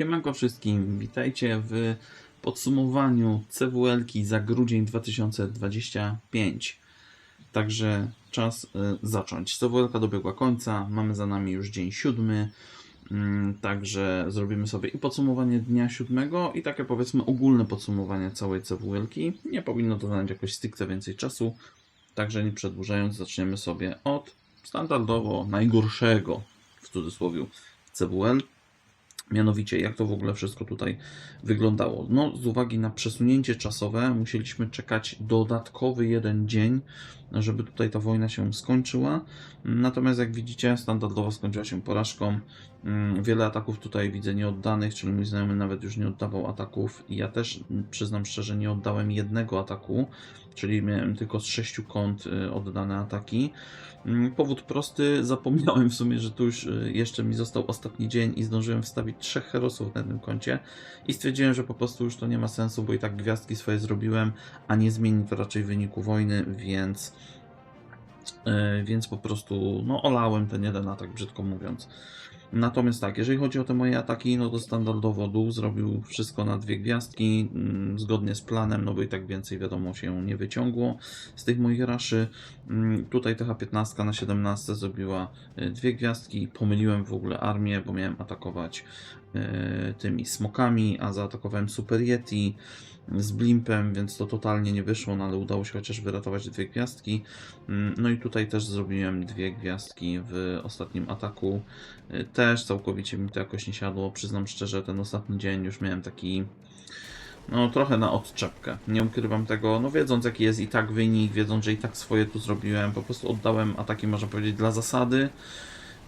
Siemanko wszystkim, witajcie w podsumowaniu CWL-ki za grudzień 2025. Także czas y, zacząć. CWL-ka dobiegła końca, mamy za nami już dzień siódmy, mm, także zrobimy sobie i podsumowanie dnia siódmego i takie powiedzmy ogólne podsumowanie całej CWL-ki. Nie powinno to zająć jakoś stricte więcej czasu, także nie przedłużając zaczniemy sobie od standardowo najgorszego w cudzysłowie CWL, Mianowicie, jak to w ogóle wszystko tutaj wyglądało? No, z uwagi na przesunięcie czasowe, musieliśmy czekać dodatkowy jeden dzień, żeby tutaj ta wojna się skończyła. Natomiast, jak widzicie, standardowo skończyła się porażką. Mm, Wiele ataków tutaj widzę nieoddanych, czyli mój znajomy nawet już nie oddawał ataków. Ja też, mm, przyznam szczerze, nie oddałem jednego ataku, czyli miałem tylko z sześciu kąt y, oddane ataki. Mm, Powód prosty, zapomniałem w sumie, że tu już y, jeszcze mi został ostatni dzień i zdążyłem wstawić trzech herosów na tym koncie i stwierdziłem, że po prostu już to nie ma sensu, bo i tak gwiazdki swoje zrobiłem, a nie zmieni to raczej wyniku wojny, więc więc po prostu no olałem ten jeden atak, brzydko mówiąc. Natomiast tak, jeżeli chodzi o te moje ataki, no to standardowo dół zrobił wszystko na dwie gwiazdki, mm, zgodnie z planem, no bo i tak więcej wiadomo się nie wyciągło z tych moich raszy. Mm, Tutaj TH15 na 17 zrobiła y, dwie gwiazdki, pomyliłem w ogóle armię, bo miałem atakować y, tymi smokami, a zaatakowałem Super Yeti z blimpem, więc to totalnie nie wyszło, no ale udało się chociaż wyratować dwie gwiazdki. Mm, No i tutaj też zrobiłem dwie gwiazdki w ostatnim ataku. Y, Też całkowicie mi to jakoś nie siadło. Przyznam szczerze, ten ostatni dzień już miałem taki. No, trochę na odczepkę. Nie ukrywam tego, no wiedząc jaki jest i tak wynik, wiedząc, że i tak swoje tu zrobiłem, po prostu oddałem ataki, można powiedzieć, dla zasady.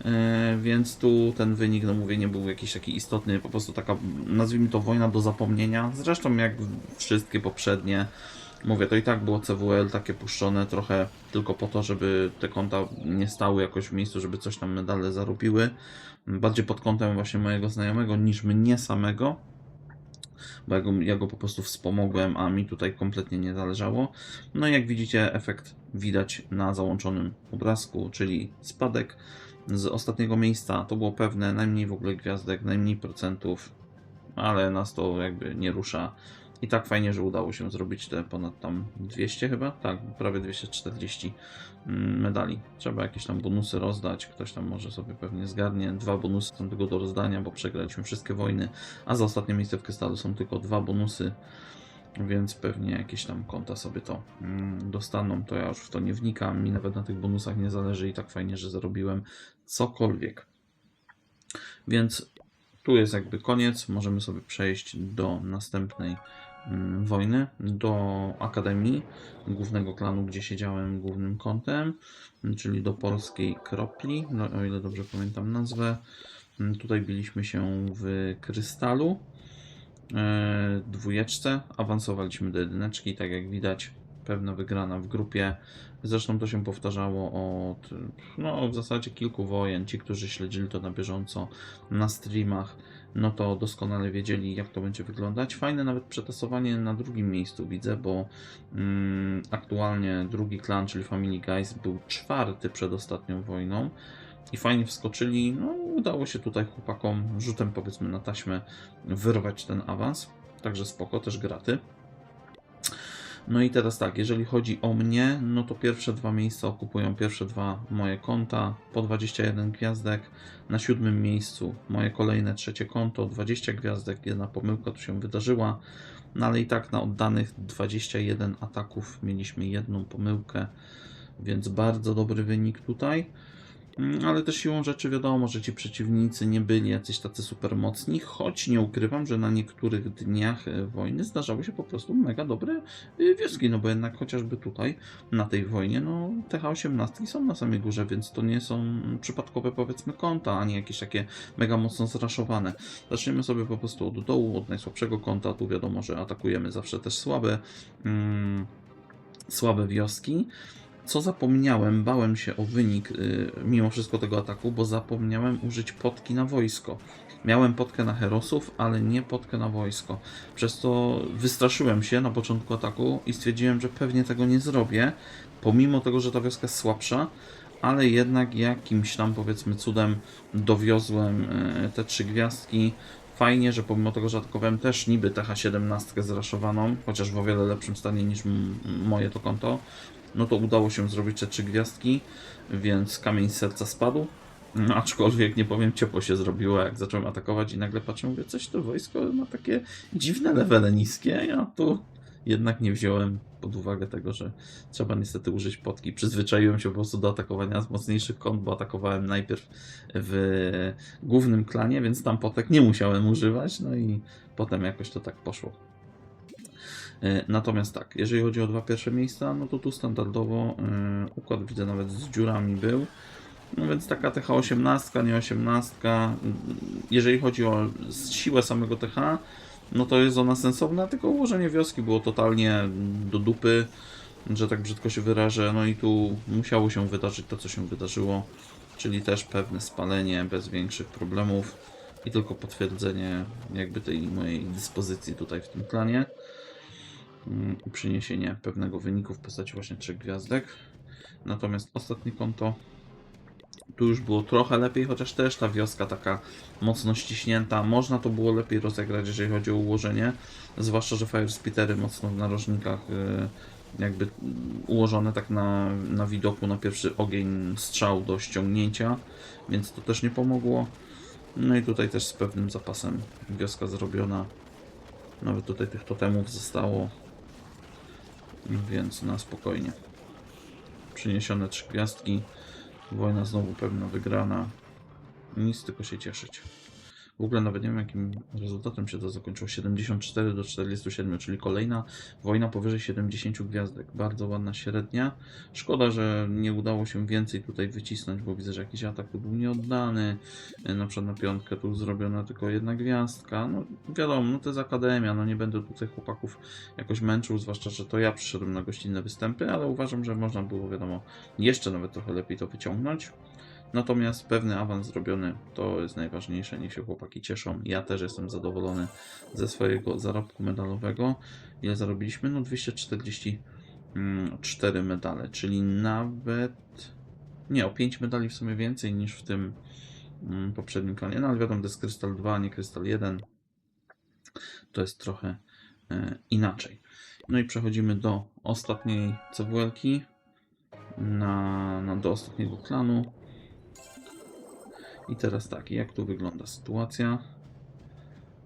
Yy, więc tu ten wynik, no mówię, nie był jakiś taki istotny, po prostu taka, nazwijmy to wojna do zapomnienia. Zresztą jak wszystkie poprzednie, mówię, to i tak było CWL takie puszczone trochę tylko po to, żeby te konta nie stały jakoś w miejscu, żeby coś tam medale zarobiły. Bardziej pod kątem właśnie mojego znajomego niż mnie samego, bo ja go, ja go po prostu wspomogłem, a mi tutaj kompletnie nie zależało. No i jak widzicie, efekt widać na załączonym obrazku, czyli spadek z ostatniego miejsca. To było pewne, najmniej w ogóle gwiazdek, najmniej procentów, ale nas to jakby nie rusza. I tak fajnie, że udało się zrobić te ponad tam 200 chyba? Tak, prawie 240 mm, medali. Trzeba jakieś tam bonusy rozdać, ktoś tam może sobie pewnie zgarnie. Dwa bonusy są tylko do rozdania, bo przegraliśmy wszystkie wojny, a za ostatnie miejsce w krystalu są tylko dwa bonusy. Więc pewnie jakieś tam konta sobie to mm, dostaną. To ja już w to nie wnikam. Mi nawet na tych bonusach nie zależy i tak fajnie, że zarobiłem cokolwiek. Więc tu jest jakby koniec. Możemy sobie przejść do następnej mm, wojny, do Akademii, głównego klanu, gdzie siedziałem głównym kątem, czyli do polskiej kropli, no, o ile dobrze pamiętam nazwę. Mm, Tutaj biliśmy się w krystalu dwójeczce, awansowaliśmy do jedyneczki, tak jak widać, pewna wygrana w grupie. Zresztą to się powtarzało od no, w zasadzie kilku wojen. Ci, którzy śledzili to na bieżąco na streamach, no to doskonale wiedzieli, jak to będzie wyglądać. Fajne nawet przetasowanie na drugim miejscu widzę, bo mm, aktualnie drugi klan, czyli Family Guys, był czwarty przed ostatnią wojną i fajnie wskoczyli. No, udało się tutaj chłopakom rzutem powiedzmy na taśmę wyrwać ten awans. Także spoko, też graty. No i teraz tak, jeżeli chodzi o mnie, no to pierwsze dwa miejsca okupują pierwsze dwa moje konta po 21 gwiazdek. Na siódmym miejscu moje kolejne trzecie konto, 20 gwiazdek, jedna pomyłka tu się wydarzyła. No ale i tak na oddanych 21 ataków mieliśmy jedną pomyłkę, więc bardzo dobry wynik tutaj. Mm, Ale też siłą rzeczy wiadomo, że ci przeciwnicy nie byli jacyś tacy super mocni, choć nie ukrywam, że na niektórych dniach e, wojny zdarzały się po prostu mega dobre e, wioski, no bo jednak chociażby tutaj, na tej wojnie, no TH18 są na samej górze, więc to nie są przypadkowe powiedzmy konta, ani jakieś takie mega mocno zraszowane. Zaczniemy sobie po prostu od dołu, od najsłabszego konta, tu wiadomo, że atakujemy zawsze też słabe, mm, słabe wioski. Co zapomniałem, bałem się o wynik y, mimo wszystko tego ataku, bo zapomniałem użyć potki na wojsko. Miałem potkę na herosów, ale nie potkę na wojsko. Przez to wystraszyłem się na początku ataku i stwierdziłem, że pewnie tego nie zrobię, pomimo tego, że ta wioska jest słabsza, ale jednak jakimś tam powiedzmy cudem dowiozłem y, te trzy gwiazdki. fajnie, że pomimo tego, że atakowałem też niby TH17 zraszowaną, chociaż w o wiele lepszym stanie niż moje to konto, no to udało się zrobić te trzy gwiazdki, więc kamień z serca spadł. No, aczkolwiek nie powiem, ciepło się zrobiło, jak zacząłem atakować i nagle patrzę, mówię, coś to wojsko ma takie dziwne levele niskie, ja tu jednak nie wziąłem pod uwagę tego, że trzeba niestety użyć potki. Przyzwyczaiłem się po prostu do atakowania z mocniejszych kont, bo atakowałem najpierw w głównym klanie, więc tam potek nie musiałem używać, no i potem jakoś to tak poszło. E, Natomiast tak, jeżeli chodzi o dwa pierwsze miejsca, no to tu standardowo e, układ widzę nawet z dziurami był. No więc taka TH18, nie 18. Jeżeli chodzi o siłę samego TH, no to jest ona sensowna, tylko ułożenie wioski było totalnie do dupy, że tak brzydko się wyrażę. No i tu musiało się wydarzyć to, co się wydarzyło, czyli też pewne spalenie bez większych problemów i tylko potwierdzenie jakby tej mojej dyspozycji tutaj w tym klanie przyniesienie pewnego wyniku w postaci właśnie trzech gwiazdek. Natomiast ostatnie konto tu już było trochę lepiej, chociaż też ta wioska taka mocno ściśnięta. Można to było lepiej rozegrać, jeżeli chodzi o ułożenie. Zwłaszcza, że Firespeedery mocno w narożnikach y, jakby mm, ułożone tak na, na widoku na pierwszy ogień strzał do ściągnięcia, więc to też nie pomogło. No i tutaj też z pewnym zapasem wioska zrobiona. Nawet tutaj tych totemów zostało, więc na spokojnie. Przyniesione trzy gwiazdki. Wojna znowu pewna wygrana. Nic tylko się cieszyć. W ogóle nawet nie wiem jakim rezultatem się to zakończyło. 74 do 47, czyli kolejna wojna powyżej 70 gwiazdek. Bardzo ładna średnia. Szkoda, że nie udało się więcej tutaj wycisnąć, bo widzę, że jakiś atak tu był nieoddany. E, Na przykład na piątkę tu zrobiona tylko jedna gwiazdka. No wiadomo, no to jest akademia, no nie będę tutaj chłopaków jakoś męczył, zwłaszcza, że to ja przyszedłem na gościnne występy, ale uważam, że można było, wiadomo, jeszcze nawet trochę lepiej to wyciągnąć. Natomiast pewny awans zrobiony to jest najważniejsze, niech się chłopaki cieszą. Ja też jestem zadowolony ze swojego zarobku medalowego. Ile zarobiliśmy? No 244 medale, czyli nawet nie, o 5 medali w sumie więcej niż w tym mm, poprzednim klanie. No ale wiadomo, to jest Krystal 2, nie Krystal 1. To jest trochę e, inaczej. No i przechodzimy do ostatniej cewuelki. Na, na, do ostatniego klanu. I teraz tak, jak tu wygląda sytuacja?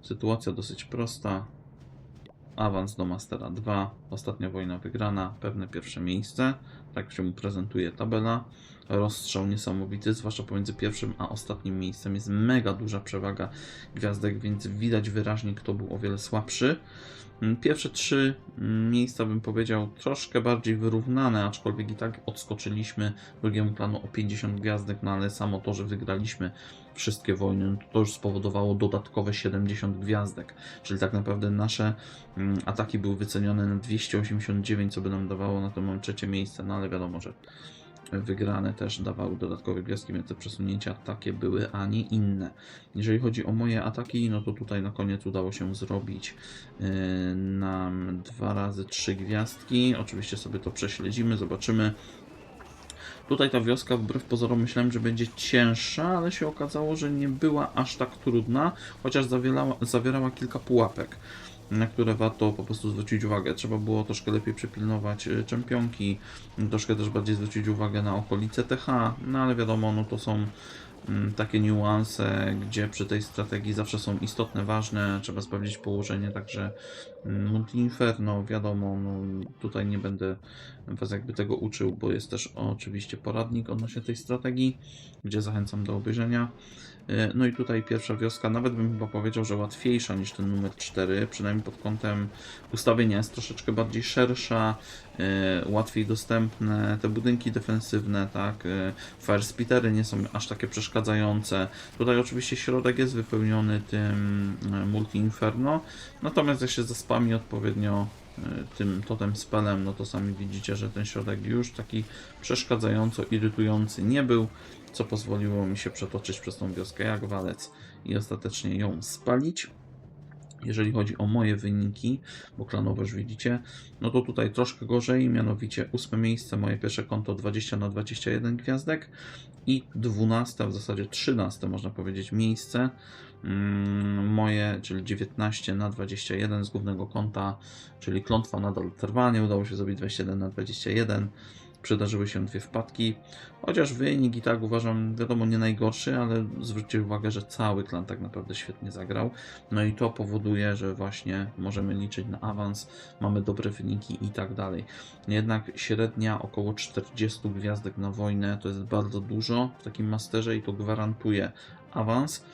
Sytuacja dosyć prosta. Awans do Mastera 2, ostatnia wojna wygrana, pewne pierwsze miejsce. Tak się mu prezentuje tabela. Rozstrzał niesamowity, zwłaszcza pomiędzy pierwszym a ostatnim miejscem. Jest mega duża przewaga gwiazdek, więc widać wyraźnie, kto był o wiele słabszy. Mm, Pierwsze trzy mm, miejsca bym powiedział troszkę bardziej wyrównane, aczkolwiek i tak odskoczyliśmy drugiemu planu o 50 gwiazdek, no ale samo to, że wygraliśmy wszystkie wojny, no to już spowodowało dodatkowe 70 gwiazdek, czyli tak naprawdę nasze mm, ataki były wycenione na 289, co by nam dawało na to moment trzecie miejsce, no ale wiadomo, że wygrane też dawały dodatkowe gwiazdki, więc te przesunięcia takie były, a nie inne. Jeżeli chodzi o moje ataki, no to tutaj na koniec udało się zrobić yy, nam dwa razy trzy gwiazdki. Oczywiście sobie to prześledzimy, zobaczymy. Tutaj ta wioska wbrew pozorom myślałem, że będzie cięższa, ale się okazało, że nie była aż tak trudna, chociaż zawierała, zawierała kilka pułapek na które warto po prostu zwrócić uwagę. Trzeba było troszkę lepiej przypilnować y, czempionki, troszkę też bardziej zwrócić uwagę na okolice TH, no ale wiadomo, no to są mm, takie niuanse, gdzie przy tej strategii zawsze są istotne, ważne, trzeba sprawdzić położenie, także mm, Multi Inferno, wiadomo, no tutaj nie będę Was jakby tego uczył, bo jest też oczywiście poradnik odnośnie tej strategii, gdzie zachęcam do obejrzenia. E, No i tutaj pierwsza wioska, nawet bym chyba powiedział, że łatwiejsza niż ten numer 4, przynajmniej pod kątem ustawienia jest troszeczkę bardziej szersza, e, łatwiej dostępne, te budynki defensywne, tak, e, fire speedery nie są aż takie przeszkadzające. Tutaj oczywiście środek jest wypełniony tym e, multi inferno, natomiast jak się zaspami odpowiednio tym totem spelem, no to sami widzicie, że ten środek już taki przeszkadzająco irytujący nie był co pozwoliło mi się przetoczyć przez tą wioskę jak walec i ostatecznie ją spalić. Jeżeli chodzi o moje wyniki, bo klanowe już widzicie, no to tutaj troszkę gorzej, mianowicie ósme miejsce, moje pierwsze konto 20 na 21 gwiazdek i 12, w zasadzie 13 można powiedzieć miejsce, mm, moje, czyli 19 na 21 z głównego konta, czyli klątwa nadal trwa, nie udało się zrobić 21 na 21, przydarzyły się dwie wpadki, chociaż wynik i tak uważam, wiadomo, nie najgorszy, ale zwróćcie uwagę, że cały klan tak naprawdę świetnie zagrał, no i to powoduje, że właśnie możemy liczyć na awans, mamy dobre wyniki i tak dalej. Jednak średnia około 40 gwiazdek na wojnę to jest bardzo dużo w takim masterze i to gwarantuje awans.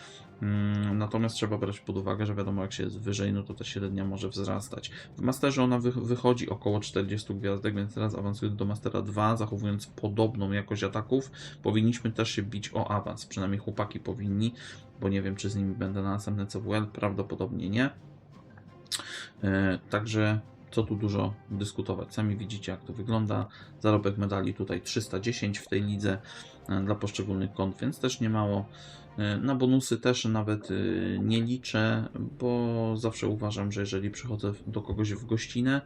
Mm, Natomiast trzeba brać pod uwagę, że wiadomo, jak się jest wyżej, no to ta średnia może wzrastać. W Masterze ona wy wychodzi około 40 gwiazdek, więc teraz awansując do Mastera 2, zachowując podobną jakość ataków, powinniśmy też się bić o awans. Przynajmniej chłopaki powinni, bo nie wiem, czy z nimi będę na następne CWL, prawdopodobnie nie. E, Także co tu dużo dyskutować. Sami widzicie, jak to wygląda. Zarobek medali tutaj 310 w tej lidze e, dla poszczególnych kont, więc też nie mało. E, Na bonusy też nawet e, nie liczę, bo zawsze uważam, że jeżeli przychodzę do kogoś w gościnę,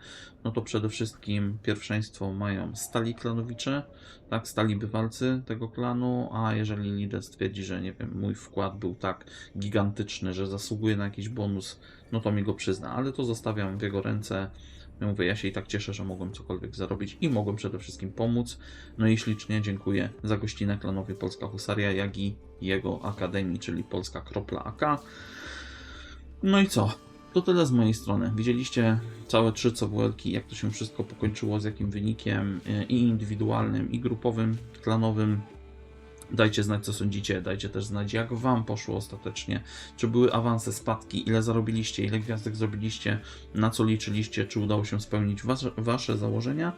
no to przede wszystkim pierwszeństwo mają stali klanowicze, tak, stali bywalcy tego klanu, a jeżeli lider stwierdzi, że nie wiem, mój wkład był tak gigantyczny, że zasługuje na jakiś bonus, no to mi go przyzna, ale to zostawiam w jego ręce. Ja mówię, ja się i tak cieszę, że mogłem cokolwiek zarobić i mogłem przede wszystkim pomóc. No i ślicznie dziękuję za gościnę klanowi Polska Husaria, jak i jego akademii, czyli Polska Kropla AK. No i co? To tyle z mojej strony. Widzieliście całe trzy CWL-ki, jak to się wszystko pokończyło, z jakim wynikiem y, i indywidualnym, i grupowym, klanowym. Dajcie znać, co sądzicie. Dajcie też znać, jak Wam poszło ostatecznie. Czy były awanse, spadki, ile zarobiliście, ile gwiazdek zrobiliście, na co liczyliście, czy udało się spełnić wasze, wasze założenia.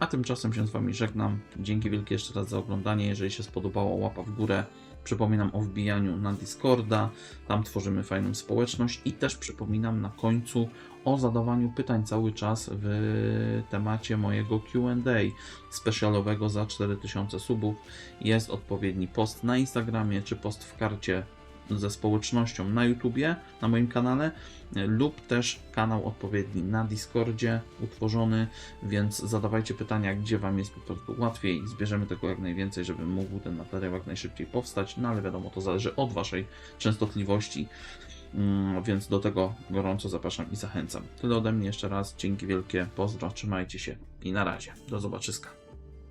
A tymczasem się z Wami żegnam. Dzięki wielkie jeszcze raz za oglądanie. Jeżeli się spodobało, łapa w górę. Przypominam o wbijaniu na Discorda. Tam tworzymy fajną społeczność. I też przypominam na końcu o zadawaniu pytań cały czas w temacie mojego QA specjalowego za 4000 subów. Jest odpowiedni post na Instagramie czy post w karcie ze społecznością na YouTubie, na moim kanale, lub też kanał odpowiedni na Discordzie utworzony, więc zadawajcie pytania, gdzie Wam jest po prostu łatwiej. Zbierzemy tego jak najwięcej, żeby mógł ten materiał jak najszybciej powstać, no ale wiadomo, to zależy od Waszej częstotliwości, więc do tego gorąco zapraszam i zachęcam. Tyle ode mnie jeszcze raz, dzięki wielkie, pozdro, trzymajcie się i na razie, do zobaczyska.